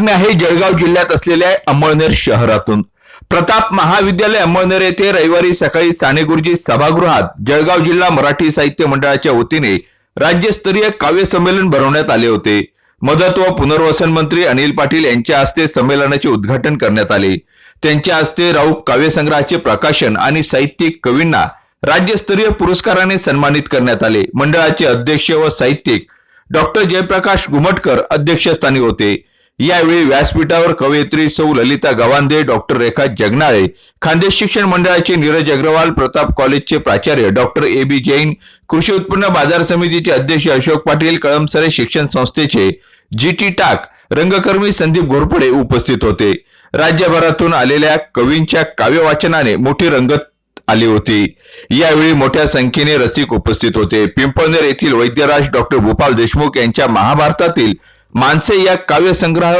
बातमी आहे जळगाव जिल्ह्यात असलेल्या अंमळनेर शहरातून. प्रताप महाविद्यालय अंमळनेर येथे रविवारी सकाळी साने गुरुजी सभागृहात जळगाव जिल्हा मराठी साहित्य मंडळाच्या वतीने राज्यस्तरीय काव्य संमेलन भरवण्यात आले होते. मदत व पुनर्वसन मंत्री अनिल पाटील यांच्या हस्ते संमेलनाचे उद्घाटन करण्यात आले. त्यांच्या हस्ते राऊक काव्यसंग्रहाचे प्रकाशन आणि साहित्यिक कवींना राज्यस्तरीय पुरस्काराने सन्मानित करण्यात आले. मंडळाचे अध्यक्ष व साहित्यिक डॉक्टर जयप्रकाश घुमटकर अध्यक्षस्थानी होते. यावेळी व्यासपीठावर कवयित्री सौ ललिता गवांदे डॉक्टर रेखा जगनाळे खानदेश शिक्षण मंडळाचे नीरज अग्रवाल प्रताप कॉलेजचे प्राचार्य डॉक्टर ए बी जैन कृषी उत्पन्न बाजार समितीचे अध्यक्ष अशोक पाटील कळमसरे शिक्षण संस्थेचे जी टी टाक रंगकर्मी संदीप घोरपडे उपस्थित होते. राज्यभरातून आलेल्या कवींच्या काव्य वाचनाने मोठी रंगत आली होती. यावेळी मोठ्या संख्येने रसिक उपस्थित होते. पिंपळनेर येथील वैद्यराज डॉक्टर भूपाल देशमुख यांच्या महाभारतातील मानसे या काव्य संग्रह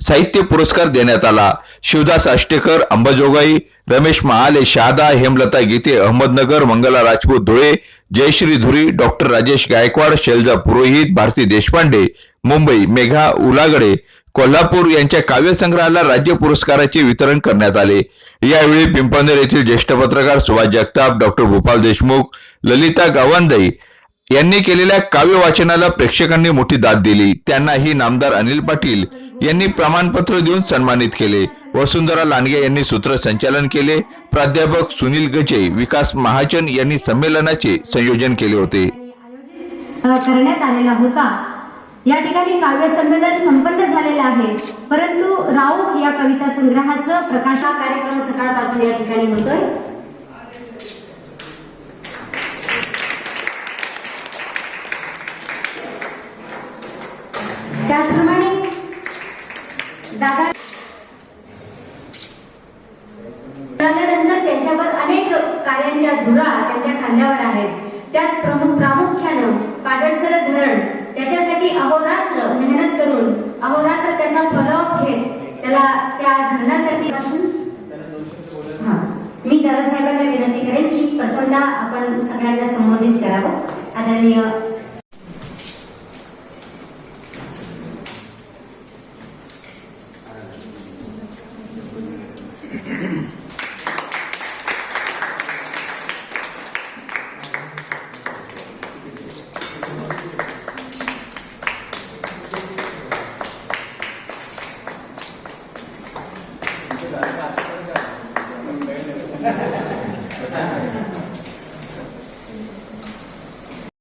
साहित्य पुरस्कार देण्यात आला. शिवदास आष्टेकर अंबाजोगाई रमेश महाले शहादा हेमलता गीते अहमदनगर मंगला राजपूत धुळे जयश्री धुरी डॉक्टर राजेश गायकवाड शैलजा पुरोहित भारती देशपांडे मुंबई मेघा उलागडे कोल्हापूर यांच्या काव्यसंग्रहाला राज्य पुरस्काराचे वितरण करण्यात आले. यावेळी पिंपळनेर येथील ज्येष्ठ पत्रकार सुभाष जगताप डॉक्टर भूपाल देशमुख ललिता गावंदई यांनी केलेल्या काव्य वाचनाला प्रेक्षकांनी मोठी दाद दिली. त्यांनाही नामदार अनिल पाटील यांनी प्रमाणपत्र देऊन सन्मानित केले. वसुंधरा लांडगे यांनी सूत्रसंचालन केले. प्राध्यापक सुनील गजे विकास महाजन यांनी संमेलनाचे संयोजन केले होते. करण्यात आलेला होता. या ठिकाणी काव्य संमेलन संपन्न झालेलं आहे. परंतु राऊत या कविता संग्रहाचं प्रकाश कार्यक्रम सकाळपासून या ठिकाणी होतोय. त्याचप्रमाणे दादा मिळाल्यानंतर त्यांच्यावर अनेक कार्यांच्या धुरा त्यांच्या खांद्यावर आहेत त्यात प्रमुख प्रामुख्यानं पाडळसर धरण त्याच्यासाठी अहोरात्र मेहनत करून अहोरात्र त्याचा फॉलोअप घेत त्याला त्या धरणासाठी हा मी दादासाहेबांना विनंती करेन की प्रथमदा आपण सगळ्यांना संबोधित करावं आदरणीय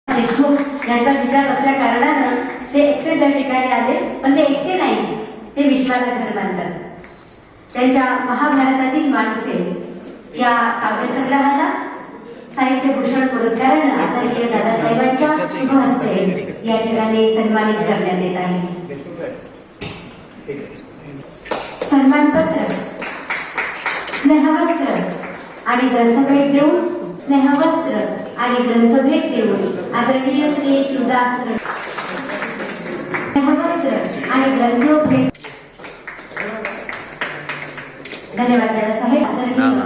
देशमुख यांचा विचार असल्या कारणानं ते एकटे त्या ठिकाणी आले पण ते एकटे नाही ते विश्वाला घर मानतात त्यांच्या महाभारतातील माणसे या काव्यसंग्रहाला साहित्य भूषण पुरस्कारानं आदरणीय दादासाहेबांच्या शुभ हस्ते या ठिकाणी सन्मानित करण्यात येत आहे सन्मानपत्र स्नेहवस्त्र आणि ग्रंथभेट देऊन स्नेहवस्त्र आणि ग्रंथभेट देऊन आदरणीय श्री शिवदास रण- स्नेहवस्त्र आणि ग्रंथभेट धन्यवाद दादासाहेब आदरणीय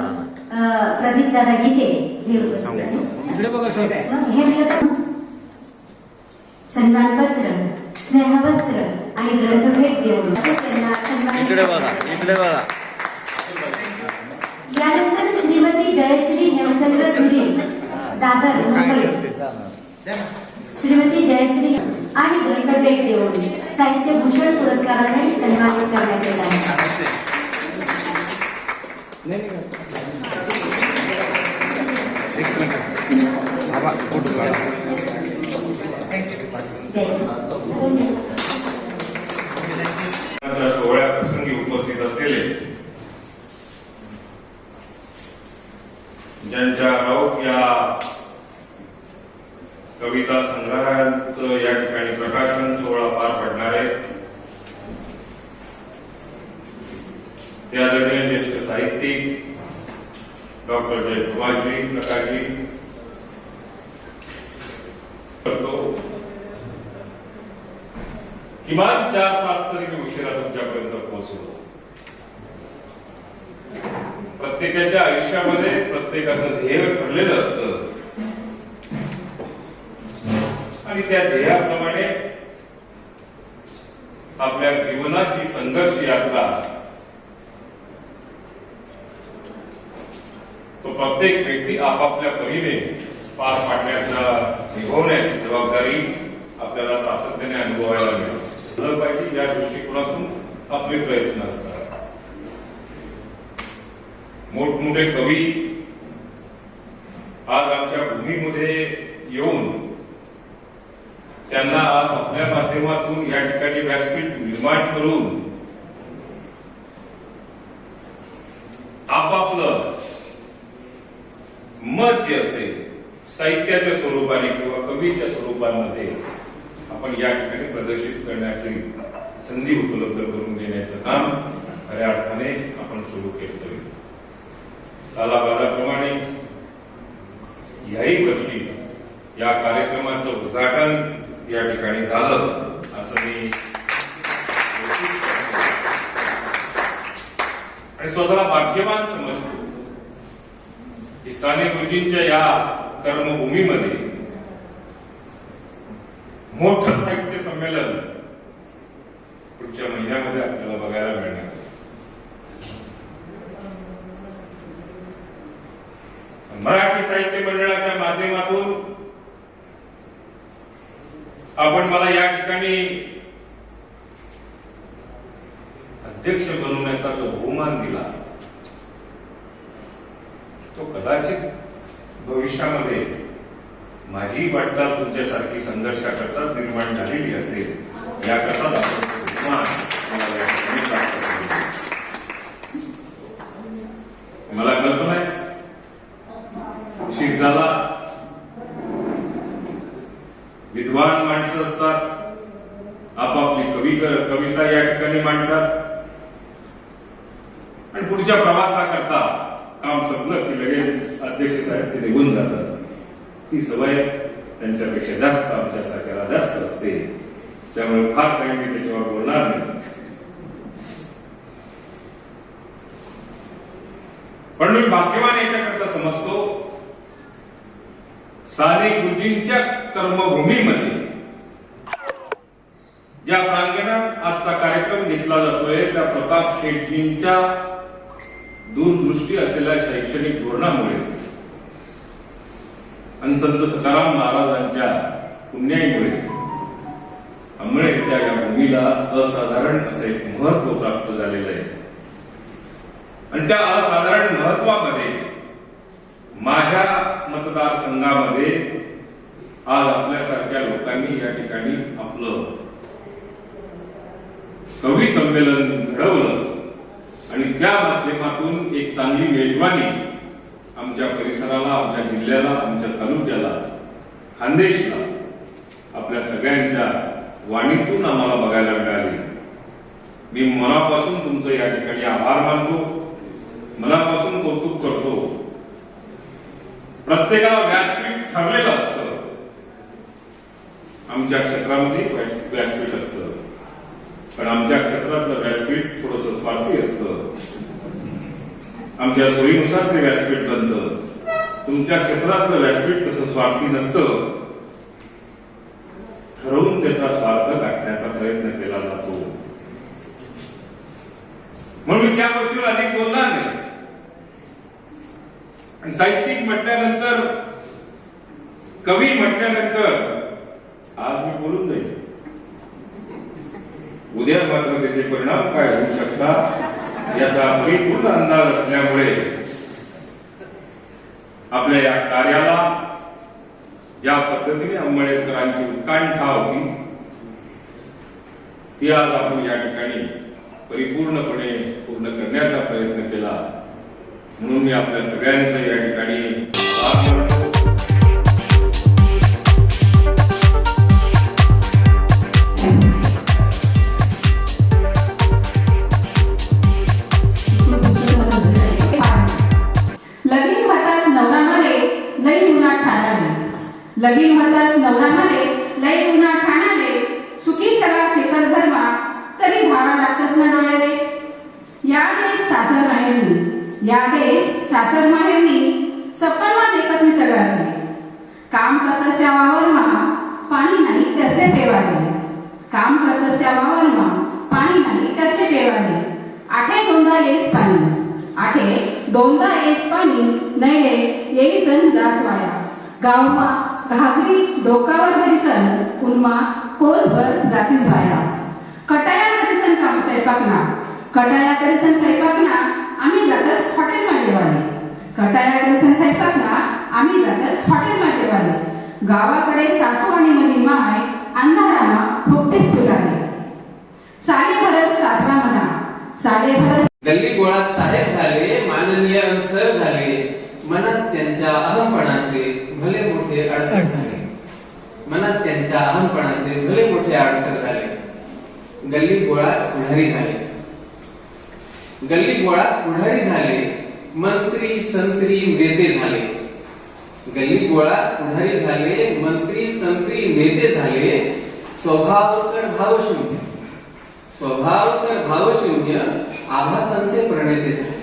प्रदीप दादा गीते मिळतं. सन्मानपत्र स्नेहवस्त्र आणि ग्रंथभेट देऊन. त्यांना सन्मानित इकडे बघा इकडे बघा. यानंतर श्रीमती जयश्री हेमचंद्र धुरी दादर मुंबई. श्रीमती जयश्री आणि ग्रंथभेट देऊन साहित्य भूषण पुरस्काराने सन्मानित करण्यात येत आहे जयश्री. या सोहळ्या प्रसंगी उपस्थित असलेले ज्यांच्या राऊत या कविता संग्रहाचं या ठिकाणी प्रकाशन सोहळा पार पडणार आहे ते आदरणीय ज्येष्ठ साहित्यिक डॉक्टर जयकुमारजी प्रकाशजी करतो किमान चार तास तरी मी उशिरा तुमच्यापर्यंत पोहोचलो प्रत्येकाच्या आयुष्यामध्ये प्रत्येकाचं ध्येय ठरलेलं असत. आणि त्या ध्येयाप्रमाणे आपल्या जीवनाची संघर्ष यात्रा तो प्रत्येक व्यक्ती आपापल्या परीने पार पाडण्याचा निभवण्याची जबाबदारी आपल्याला सातत्याने अनुभवायला मिळते. पाहिजे या दृष्टिकोनातून आपले प्रयत्न असतात. मोठमोठे कवी आज आमच्या भूमीमध्ये येऊन त्यांना आज आपल्या माध्यमातून या ठिकाणी व्यासपीठ निर्माण करून आपापलं मत जे असेल साहित्याच्या स्वरूपाने किंवा कवीच्या स्वरूपामध्ये आपण या ठिकाणी प्रदर्शित करण्याची संधी उपलब्ध करून देण्याचं काम खऱ्या अर्थाने आपण सुरू केलं. सालाबादाप्रमाणे याही वर्षी या कार्यक्रमाचं उद्घाटन या ठिकाणी झालं असं मी आणि स्वतःला भाग्यवान समजतो. की साने गुरुजींच्या या कर्मभूमीमध्ये मोठं साहित्य संमेलन पुढच्या महिन्यामध्ये आपल्याला बघायला मिळणार आहे. मराठी साहित्य मंडळाच्या माध्यमातून आपण मला या ठिकाणी अध्यक्ष बनवण्याचा जो बहुमान दिला तो कदाचित भविष्यामध्ये माझी वाटचाल तुमच्यासारखी संघर्षाकरताच निर्माण झालेली असेल याकरता मला या झाला विद्वान माणसं असतात. आपापली कवी कविता या ठिकाणी मांडतात. आणि पुढच्या प्रवासाकरता काम संपलं की लगेच अध्यक्ष साहेब ते निघून जातात. ती सवय त्यांच्यापेक्षा जास्त आमच्या आमच्यासारख्याला जास्त असते. त्यामुळे फार काही मी त्याच्यावर बोलणार नाही. पण मी भाग्यवान याच्याकरता समजतो. साने गुरुजींच्या कर्मभूमीमध्ये. ज्या प्रांगणात आजचा कार्यक्रम घेतला जातोय त्या प्रताप शेठजींच्या दूरदृष्टी असलेल्या शैक्षणिक धोरणामुळे. आणि संत सकाराम महाराजांच्या पुण्याईमुळे. अंमळेच्या या भूमीला असाधारण असे महत्त्व प्राप्त झालेलं आहे. आणि त्या असाधारण महत्वामध्ये माझ्या मतदारसंघामध्ये आज आपल्यासारख्या लोकांनी या ठिकाणी आपलं कवी संमेलन घडवलं आणि त्या माध्यमातून एक चांगली मेजवानी आमच्या परिसराला आमच्या जिल्ह्याला आमच्या तालुक्याला खानदेशला आपल्या सगळ्यांच्या वाणीतून आम्हाला बघायला मिळाली. मी मनापासून तुमचं या ठिकाणी आभार मानतो मनापासून कौतुक करतो. प्रत्येकाला व्यासपीठ ठरलेलं असतं. आमच्या क्षेत्रामध्ये व्यासपीठ असतं. पण आमच्या क्षेत्रातलं व्यासपीठ थोडस स्वार्थी असतं. आमच्या सोयीनुसार ते व्यासपीठ बनतं. तुमच्या क्षेत्रातलं व्यासपीठ तसं स्वार्थी नसतं. ठरवून त्याचा स्वार्थ गाठण्याचा प्रयत्न केला जातो. म्हणून त्या गोष्टीवर अधिक बोलणार नाही. आणि साहित्यिक म्हटल्यानंतर कवी म्हटल्यानंतर आज मी बोलून जाईल उद्या मात्र त्याचे परिणाम काय होऊ शकतात याचा परिपूर्ण अंदाज असल्यामुळे आपल्या या कार्याला ज्या पद्धतीने आंबेडकरांची उत्कंठा होती ती आज आपण या ठिकाणी परिपूर्णपणे पूर्ण करण्याचा प्रयत्न केला. म्हणून मी आपल्या सगळ्यांचं या ठिकाणी आभार मानतो. गावाकडे सासू आणि मनी माय अंधाराला फुकतेच फुलाले साडे परत सासरा म्हणा साडे परत गल्ली गोळात साहेब झाले माननीय सर झाले मनात त्यांच्या अहमपणाचे भले मोठे अडसर झाले. मनात त्यांच्या अहमपणाचे भले मोठे अडसर झाले. गल्ली गोळात पुढारी झाले. गल्ली गोळात पुढारी झाले मंत्री संत्री नेते झाले. गल्ली गोळा पुढारी झाले मंत्री संत्री नेते झाले. स्वभाव तर भावशून्य. स्वभाव तर भावशून्य आभासांचे प्रणेते झाले.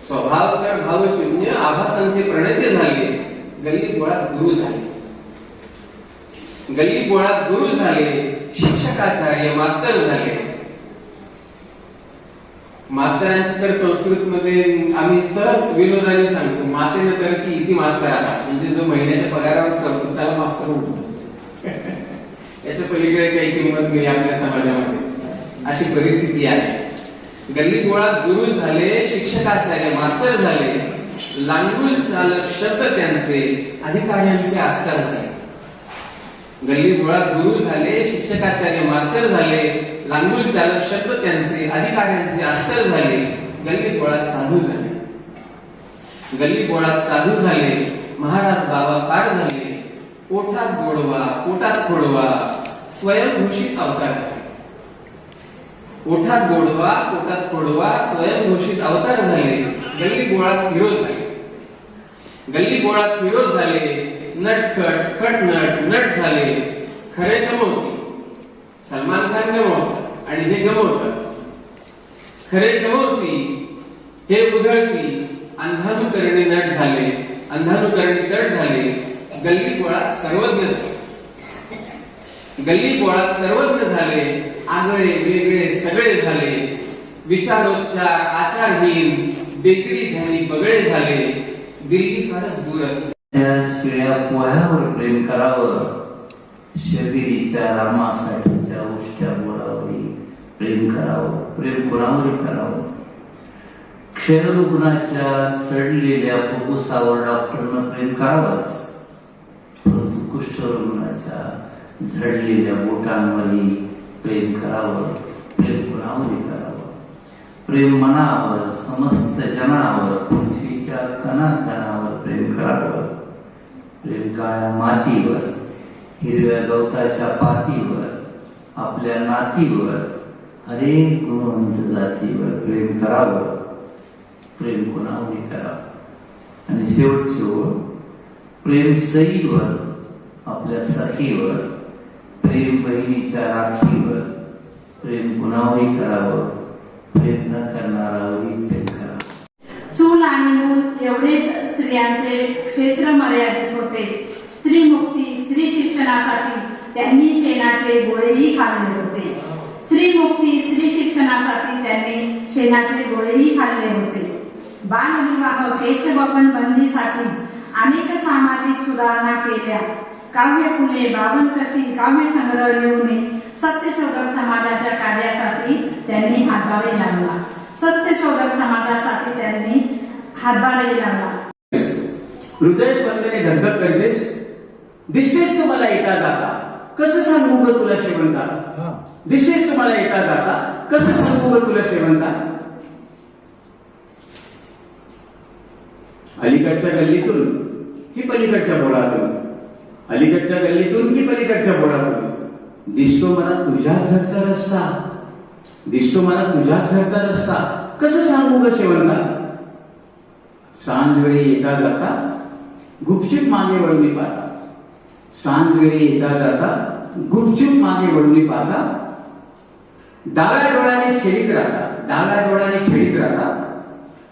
स्वभाव तर भावशून्य आभासांचे प्रणेते झाले. गल्ली गोळात गुरु झाले. गल्ली गोळात गुरु झाले शिक्षकाचार्य मास्तर झाले. मास्तरांची तर संस्कृत मध्ये आम्ही सहज विनोदाने सांगतो मासे न तर की इथे मास्तर आला म्हणजे जो महिन्याच्या पगारावर करतो त्याला मास्तर म्हणतो. याच्या पलीकडे काही किंमत नाही आपल्या समाजामध्ये. अशी परिस्थिती आहे. गल्ली गोळात गुरु झाले शिक्षकाचार्य मास्तर झाले. लांगुल चालक शब्द त्यांचे अधिकाऱ्यांचे आस्तर झाले. गल्ली गोळात गुरु झाले शिक्षकाचार्य मास्तर झाले. चालक शब्द त्यांचे अधिकाऱ्यांचे अस्तर झाले गल्ली गोळात साधू झाले. गल्ली गोळात साधू झाले महाराज बाबा फार झाले. पोठात गोडवा पोटात खोडवा स्वयंघोषित अवतार झाले. पोटात गोडवा पोटात खोडवा स्वयंघोषित अवतार झाले. गल्ली गोळात फिरोज झाले. गल्ली गोळात फिरोज झाले. नटखट खटनट नट झाले. खरे गमवते सलमान खान गमवतात आणि हे गमवतात खरे गमवती हे उधळती अंधानुकरणी नट झाले अंधानुकरणी तट झाले गल्ली गोळात सर्वज्ञ झाले. गल्ली गोळात सर्वज्ञ झाले आगळे वेगळे सगळे झाले. विचारोच्चार आचारहीन बेकडी ध्यानी बगळे झाले. दिल्ली फारच दूर असते. शिळ्या पोह्यावर प्रेम करावं. शरीरीच्या रामासाठीच्या उष्ट्या बोरावरी प्रेम करावं प्रेम कोणावरही करावं क्षयरुग्णाच्या सडलेल्या फुफ्फुसावर डॉक्टरनं प्रेम करावंच. परंतु कुष्ठरुग्णाच्या झडलेल्या बोटांवरही प्रेम करावं प्रेम कोणावरही करावं प्रेम मनावर समस्त जनावर पृथ्वीच्या कणाकणावर प्रेम करावं. प्रेम काळ्या मातीवर हिरव्या गवताच्या पातीवर आपल्या नातीवर हरेक गुणवंत जातीवर प्रेम करावं. प्रेम कोणावरही करावं. आणि शेवटची ओळ प्रेम सईवर आपल्या सखीवर प्रेम बहिणीच्या राखीवर प्रेम कुणावरही करावं. प्रेम न करणारावरही प्रेम करावं. चूल आणि मूल एवढेच स्त्रियांचे क्षेत्र मर्यादित होते. स्त्री मुक्ती स्त्री शिक्षणासाठी त्यांनी शेणाचे गोळेही खाल्ले होते. स्त्री मुक्ती स्त्री शिक्षणासाठी त्यांनी शेणाचे गोळेही खाल्ले होते. बालविवाह केशवपन बंदीसाठी अनेक सामाजिक सुधारणा केल्या. काव्य फुले बावन कशी काव्य संग्रह लिहून सत्यशोधक समाजाच्या कार्यासाठी त्यांनी हातभारी लावला. सत्यशोधक समाजासाठी त्यांनी हातभारी लावला. हृदय स्पंदने धगधग करतेस? दिसतेस तुम्हाला येता जाता कसं सांगू ग तुला शेवंता दिशेस तुम्हाला येता जाता. कसं सांगू ग तुला शेवंता अलीकडच्या गल्लीतून की पलीकडच्या बोळातून अलीकडच्या गल्लीतून की पलीकडच्या बोळातून दिसतो मला तुझ्याच घरचा रस्ता. दिसतो मला तुझ्याच घरचा रस्ता. कसं सांगू ग शेवंता सांज वेळी येता जाता गुपचूप मागे वळून पाहता सांज वेळी येता जाता गुपचूप मागे वळून पाहता डाव्या डोळ्याने छेडीत राहता. डाव्या डोळ्याने छेडीत राहता.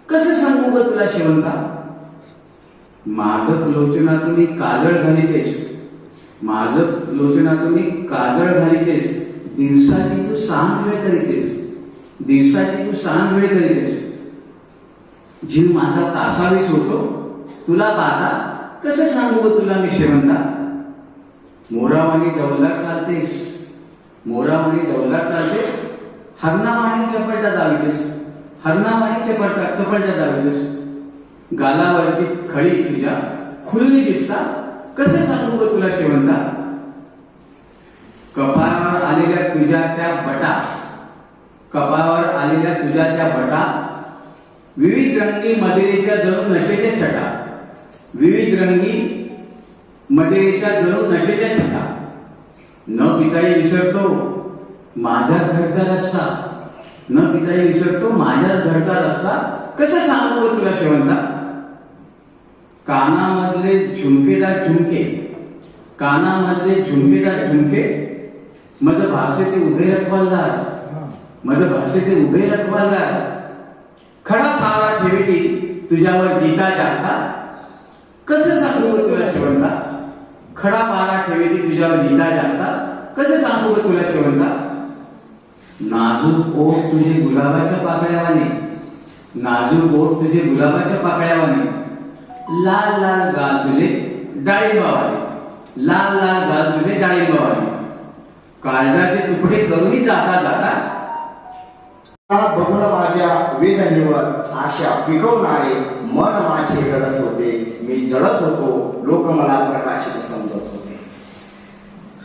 कसं सांगू ग तुला शेवंता? माझं लोचनातून काजळ घालितेस. माझं लोचनातून काजळ घालितेस. दिवसाची तू सांज वेळ करीतेस. दिवसाची तू सांज वेळ करीतेस. जीव माझा तासावीस होतो. तुला पाहता कसं सांगू ग तुला मी शेवंता? मोरावानी डवलात चालतेस. मोरावानी डवला चालतेस. हरणावाणी चपलता दावितेस हरणावाणी चपलता चपलता दावितेस गालावरची खळी तुझ्या खुल्ली दिसता? कसे सांगू ग तुला शेवंता? कपाळावर आलेल्या तुझ्या त्या बटा कपाळावर आलेल्या तुझ्या त्या बटा विविध रंगी मदिरेच्या जणू नशेच्या छटा. विविध रंगी मदिरेच्या जणू नशेच्या छटा. न पिताई विसरतो माझ्या घरचा रस्सा. न पिताही विसरतो माझ्या घरचा रस्सा. कसं सांगू तुला शेवंता? कानामधले झुमकेदार झुमके. कानामधले झुमकेदार झुमके. माझं भाषेचे उभे रखवालदार. माझं भाषेचे उभे रखवालदार. खडा फावरा ठेविती तुझ्यावर गीता टाकता. कसं सांगू ग तुला शिवंता? खडा पारा ठेविती तुझ्यावर गीता टाकता. कसं सांगू तुला शिवंता? नाजूक ओठ तुझे गुलाबाच्या पाकळ्यावाने. नाजूक ओठ तुझे गुलाबाच्या पाकळ्यावाने. लाल लाल गाल तुझे डाळिंबावाने. लाल लाल गाल तुझे डाळिंबावाने. काळजाचे तुकडे करूनही जाता जाता. बघून माझ्या वेदनेवर आशा पिकवणारे मन माझे रडत होते. मी जळत होतो. लोक मला प्रकाशित समजत होते.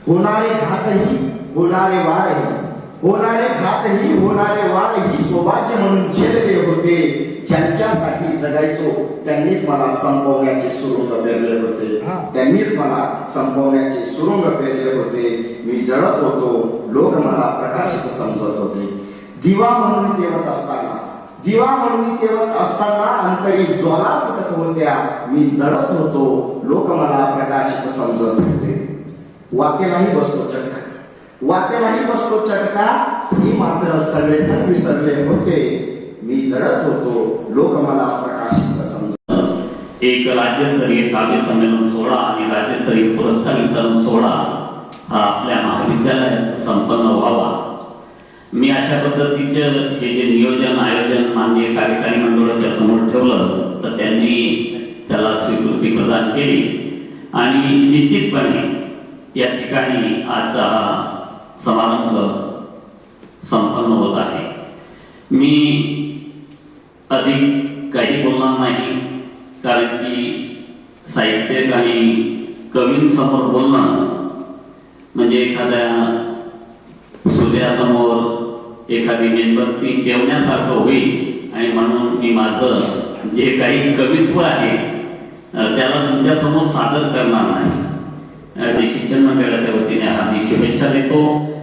होणारे घातही होणारे वारही होणारे घातही होणारे वारही सौभाग्य म्हणून झेलले होते. ज्यांच्यासाठी जगायचो त्यांनीच मला संपवण्याचे सुरुंग पेरले होते. त्यांनीच मला संपवण्याचे सुरुंग पेरले होते. मी जळत होतो. लोक मला प्रकाशित समजत होते. दिवा म्हणून तेवत असताना दिवा म्हणून तेवत असताना अंतरी ज्वाला चटत होत्या. मी जळत होतो. लोक मला प्रकाशित समजत होते. वाक्यालाही बसतो चटका वाक्यालाही बसतो चटका. ही मात्र सगळेजण विसरले होते. मी जडत होतो. लोक मला प्रकाशित समजत एक राज्यस्तरीय काव्य संमेलन सोहळा आणि राज्यस्तरीय पुरस्कार वितरण सोहळा हा आपल्या महाविद्यालयात संपन्न व्हावा. मी अशा पद्धतीचं हे जे नियोजन आयोजन माननीय कार्यकारी मंडळाच्या समोर ठेवलं तर त्यांनी त्याला स्वीकृती प्रदान केली. आणि निश्चितपणे या ठिकाणी आजचा समारंभ संपन्न होत आहे. मी अधिक काही बोलणार नाही कारण की साहित्यिक आणि कवींसमोर बोलणं म्हणजे एखाद्या सूर्यासमोर एखादी मेणबत्ती देवण्यासारखं होईल आणि म्हणून मी माझं जे काही कवित्व आहे त्याला तुमच्यासमोर सादर करणार नाही. शिक्षण मंडळाच्या वतीने हार्दिक शुभेच्छा देतो.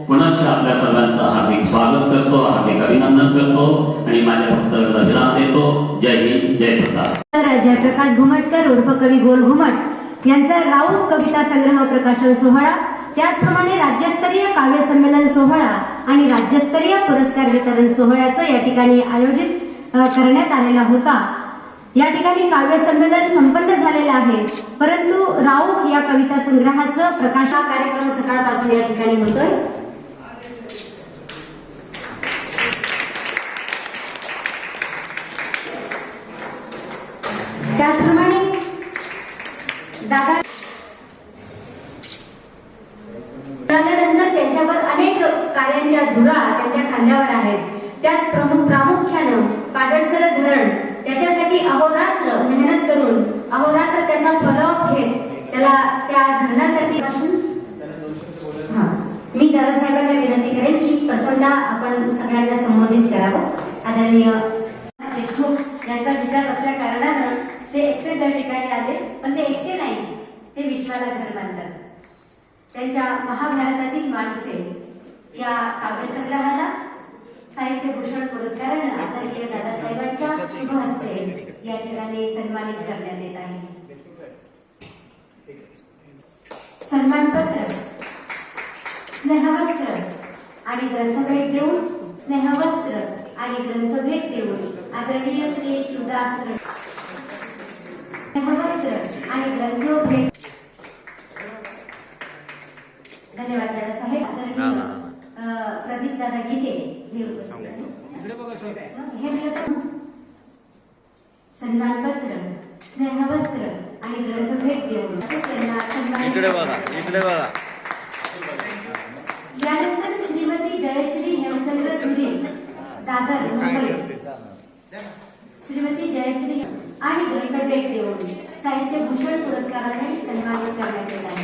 पुनश्च आपल्या सर्वांचं हार्दिक स्वागत करतो हार्दिक अभिनंदन करतो आणि माझ्या वक्तव्याला विराम देतो. जय हिंद जय प्रताप. जयप्रकाश घुमटकर उर्फ कवी गोल घुमट. यांचा राऊत कविता संग्रह प्रकाशन सोहळा. त्याचप्रमाणे राज्यस्तरीय काव्य संमेलन सोहळा आणि राज्यस्तरीय पुरस्कार वितरण सोहळ्याचं या ठिकाणी आयोजित करण्यात आलेला होता. या ठिकाणी काव्य संमेलन संपन्न झालेलं आहे. परंतु राऊत या कविता संग्रहाचं प्रकाश हा कार्यक्रम सकाळपासून या ठिकाणी होतोय. त्याचप्रमाणे दादा त्यांच्यावर अनेक कार्यांच्या धुरा त्यांच्या खांद्यावर आहेत. त्यात प्रमुख प्रामुख्यानं पाटडसर धरण त्याच्यासाठी अहोरात्र मेहनत करून अहोरात्र त्याचा फॉलोअप घेत त्याला त्या धरणासाठी हा. मी दादासाहेबांना विनंती करेन की प्रथमदा आपण सगळ्यांना संबोधित करावं. आदरणीय देशमुख यांचा विचार असल्या कारणानं ते एकटे या ठिकाणी आले पण ते एकटे नाही. ते विश्वाला घर मानतात त्यांच्या महाभारतातील माणसे या काव्यसंग्रहाला साहित्यभूषण पुरस्कारानं आदरणीय दादासाहेबांच्या शुभ हस्ते या ठिकाणी सन्मानित करण्यात येत आहे. सन्मानपत्र स्नेहवस्त्र आणि ग्रंथभेट देऊन स्नेहवस्त्र आणि ग्रंथभेट देऊन आदरणीय श्री शिवदास स्नेहवस्त्र आणि ग्रंथभेट धन्यवाद दादासाहेब. आदरणीय प्रदीप दादा गीते. हे सन्मानपत्र स्नेहवस्त्र आणि ग्रंथभेट देऊन त्यांना इकडे बघा इकडे बघा. यानंतर श्रीमती जयश्री हेमचंद्र धुरे दादर मुंबई. श्रीमती जयश्री आणि ग्रंथभेट देऊन साहित्य भूषण पुरस्काराने सन्मानित करण्यात येत आहे.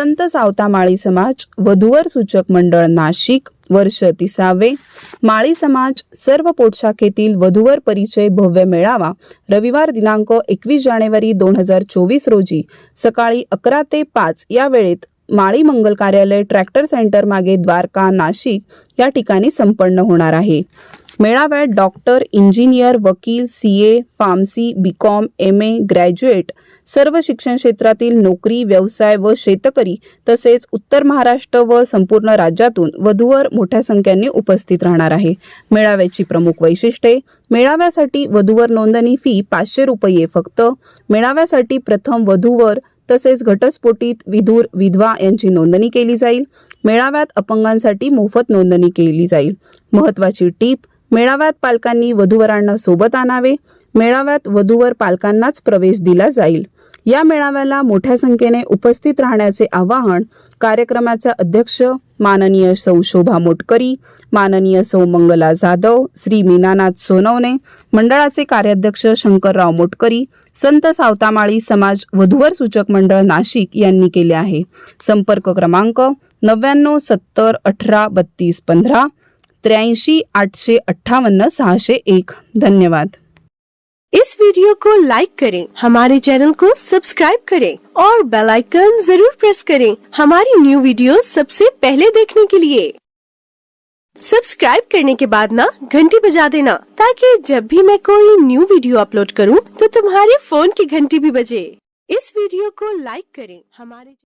संत सावता माळी समाज वधूवर सूचक मंडळ नाशिक वर्ष तिसावे. माळी समाज सर्व पोटशाखेतील वधूवर परिचय भव्य मेळावा रविवार दिनांक एकवीस जानेवारी दोन हजार चोवीस रोजी सकाळी अकरा ते पाच या वेळेत माळी मंगल कार्यालय ट्रॅक्टर सेंटर मागे द्वारका नाशिक या ठिकाणी संपन्न होणार आहे. मेळाव्यात डॉक्टर इंजिनियर वकील C A pharmacy B Com M A graduate सर्व शिक्षण क्षेत्रातील नोकरी व्यवसाय व शेतकरी तसेच उत्तर महाराष्ट्र व संपूर्ण राज्यातून वधूवर मोठ्या संख्येने उपस्थित राहणार आहे. मेळाव्याची प्रमुख वैशिष्ट्ये मेळाव्यासाठी वधूवर नोंदणी फी पाचशे रुपये फक्त मेळाव्यासाठी प्रथम वधूवर तसेच घटस्फोटीत विधूर विधवा यांची नोंदणी केली जाईल. मेळाव्यात अपंगांसाठी मोफत नोंदणी केली जाईल. महत्वाची टीप मेळाव्यात पालकांनी वधूवरांना सोबत आणावे. मेळाव्यात वधूवर पालकांनाच प्रवेश दिला जाईल. या मेळाव्याला मोठ्या संख्येने उपस्थित राहण्याचे आवाहन कार्यक्रमाच्या अध्यक्ष माननीय सौ शोभा मोटकरी माननीय सौ मंगला जाधव श्री मीनानाथ सोनवणे मंडळाचे कार्याध्यक्ष शंकरराव मोटकरी संत सावतामाळी समाज वधूवर सूचक मंडळ नाशिक यांनी केले आहे. संपर्क क्रमांक नव्याण्णव सत्तर अठरा बत्तीस पंधरा त्र्याऐंशी आठशे अठ्ठावन्न सहाशे एक. धन्यवाद. इस वीडियो को लाइक करें, हमारे चैनल को सब्सक्राइब करें और बेल आइकन ज़रूर प्रेस करें हमारी न्यू वीडियो सबसे पहले देखने के लिए। सब्सक्राइब करने के बाद ना घंटी बजा देना, ताकि जब भी मैं कोई न्यू वीडियो अपलोड करूँ तो तुम्हारे फ़ोन की घंटी भी बजे। इस वीडियो को लाइक करें, हमारे